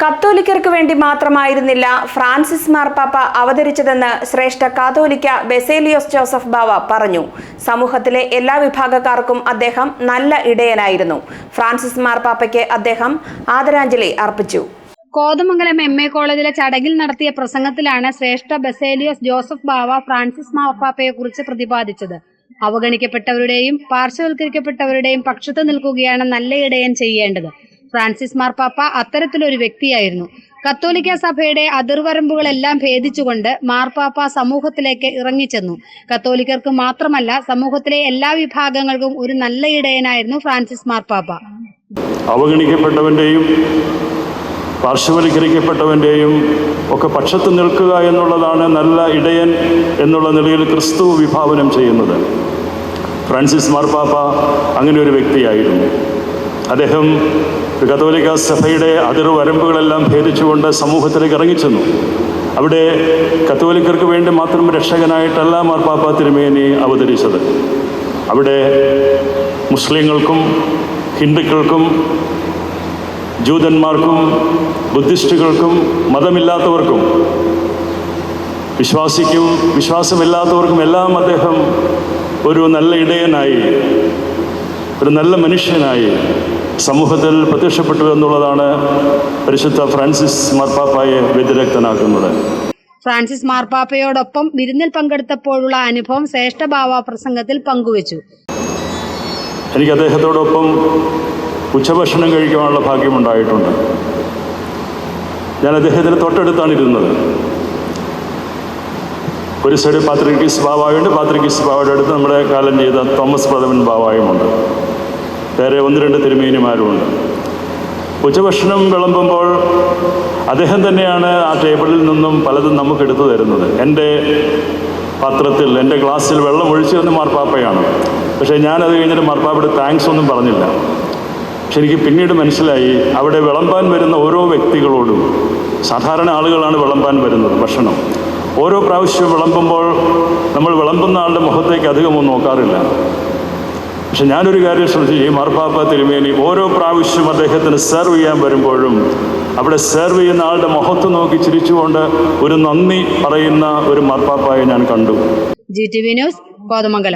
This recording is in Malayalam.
കത്തോലിക്കർക്ക് വേണ്ടി മാത്രമായിരുന്നില്ല ഫ്രാൻസിസ് മാർപ്പാപ്പ അവതരിച്ചതെന്ന് ശ്രേഷ്ഠ കാതോലിക്ക ബെസേലിയോസ് ജോസഫ് ബാവ പറഞ്ഞു. സമൂഹത്തിലെ എല്ലാ വിഭാഗക്കാർക്കും അദ്ദേഹം നല്ല ഇടയനായിരുന്നു. ഫ്രാൻസിസ് മാർപ്പാപ്പയ്ക്ക് അദ്ദേഹം ആദരാഞ്ജലി അർപ്പിച്ചു. കോതമംഗലം എം എ കോളേജിലെ ചടങ്ങിൽ നടത്തിയ പ്രസംഗത്തിലാണ് ശ്രേഷ്ഠ ബസേലിയോസ് ജോസഫ് ബാവ ഫ്രാൻസിസ് മാർപ്പാപ്പയെ കുറിച്ച് പ്രതിപാദിച്ചത്. അവഗണിക്കപ്പെട്ടവരുടെയും പാർശ്വവൽക്കരിക്കപ്പെട്ടവരുടെയും പക്ഷത്ത് നിൽക്കുകയാണ് നല്ല ഇടയൻ ചെയ്യേണ്ടത്. ഫ്രാൻസിസ് മാർപ്പാപ്പ അത്തരത്തിലൊരു വ്യക്തിയായിരുന്നു. കത്തോലിക്ക സഭയുടെ അതിർവരമ്പുകളെല്ലാം ഭേദിച്ചുകൊണ്ട് മാർപ്പാപ്പ സമൂഹത്തിലേക്ക് ഇറങ്ങിച്ചെന്നു. കത്തോലിക്കർക്ക് മാത്രമല്ല സമൂഹത്തിലെ എല്ലാ വിഭാഗങ്ങൾക്കും ഒരു നല്ല ഇടയനായിരുന്നു ഫ്രാൻസിസ് മാർപ്പാപ്പ. അവഗണിക്കപ്പെട്ടവന്റെയും പാർശ്വവൽക്കരിക്കപ്പെട്ടവന്റെയും ഒക്കെ പക്ഷത്ത് നിൽക്കുക എന്നുള്ളതാണ് നല്ല ഇടയൻ എന്നുള്ള നിലയിൽ ക്രിസ്തു വിഭാവനം ചെയ്യുന്നത്. ഫ്രാൻസിസ് മാർപ്പാപ്പ അങ്ങനെ ഒരു വ്യക്തിയായിരുന്നു. അദ്ദേഹം കത്തോലിക്ക സഭയുടെ അതിർ വരമ്പുകളെല്ലാം ഭേദിച്ചുകൊണ്ട് സമൂഹത്തിലേക്ക് ഇറങ്ങിച്ചെന്നു. അവിടെ കത്തോലിക്കർക്ക് വേണ്ടി മാത്രം രക്ഷകനായിട്ടല്ല മാർപ്പാപ്പ തിരുമേനി അവതരിച്ചത്. അവിടെ മുസ്ലിങ്ങൾക്കും ഹിന്ദുക്കൾക്കും ജൂതന്മാർക്കും ബുദ്ധിസ്റ്റുകൾക്കും മതമില്ലാത്തവർക്കും വിശ്വാസിക്കും വിശ്വാസമില്ലാത്തവർക്കും എല്ലാം അദ്ദേഹം ഒരു നല്ല ഇടയനായി ഒരു നല്ല മനുഷ്യനായി സമൂഹത്തിൽ പ്രത്യക്ഷപ്പെട്ടു എന്നുള്ളതാണ് പരിശുദ്ധ ഫ്രാൻസിസ് മാർപ്പാപ്പയെ വ്യതിരക്തനാക്കുന്നത്. ഫ്രാൻസിസ് മാർപ്പാപ്പയോടൊപ്പം വിരുന്നിൽ പങ്കെടുത്തപ്പോഴുള്ള അനുഭവം ശ്രേഷ്ഠ ബാവ പ്രസംഗത്തിൽ പങ്കുവച്ചു. എനിക്ക് അദ്ദേഹത്തോടൊപ്പം ഉച്ചഭക്ഷണം കഴിക്കുവാനുള്ള ഭാഗ്യമുണ്ടായിട്ടുണ്ട്. ഞാൻ അദ്ദേഹത്തിന് തൊട്ടടുത്താണ് ഇരുന്നത്. ഒരു സൈഡ് പാത്രിക്കീസ് ബാവായുണ്ട് പാത്രിക്കീസ് ബാവയുടെ അടുത്ത് നമ്മുടെ കാലം ചെയ്ത തോമസ് പ്രഥമൻ ബാവായുമുണ്ട്. വേറെ ഒന്ന് രണ്ട് തിരുമേനിമാരുമുണ്ട്. ഉച്ചഭക്ഷണം വിളമ്പുമ്പോൾ അദ്ദേഹം തന്നെയാണ് ആ ടേബിളിൽ നിന്നും പലതും നമുക്ക് എടുത്തു തരുന്നത്. എന്റെ പത്രത്തിൽ എന്റെ ഗ്ലാസ്സിൽ വെള്ളം ഒഴിച്ചു തന്ന മാർപ്പാപ്പയാണ്. പക്ഷേ ഞാനത് കഴിഞ്ഞിട്ട് മാർപ്പാപ്പയുടെ താങ്ക്സ് ഒന്നും പറഞ്ഞില്ല. പക്ഷെ എനിക്ക് പിന്നീട് മനസ്സിലായി അവിടെ വിളമ്പാൻ വരുന്ന ഓരോ വ്യക്തികളോടും സാധാരണ ആളുകളാണ് വിളമ്പാൻ വരുന്നത് ഭക്ഷണം. ഓരോ പ്രാവശ്യം വിളമ്പുമ്പോൾ നമ്മൾ വിളമ്പുന്ന ആളുടെ മുഖത്തേക്ക് അധികമൊന്നും നോക്കാറില്ല. പക്ഷെ ഞാനൊരു കാര്യം ശ്രദ്ധിച്ചു. ഈ മാർപ്പാപ്പ തിരുമേനി ഓരോ പ്രാവശ്യം അദ്ദേഹത്തിന് സെർവ് ചെയ്യാൻ വരുമ്പോഴും അവിടെ സെർവ് ചെയ്യുന്ന ആളുടെ മുഖത്ത് നോക്കി ചിരിച്ചുകൊണ്ട് ഒരു നന്ദി പറയുന്ന ഒരു മാർപ്പാപ്പായെ ഞാൻ കണ്ടു. G T V news Kothamangalam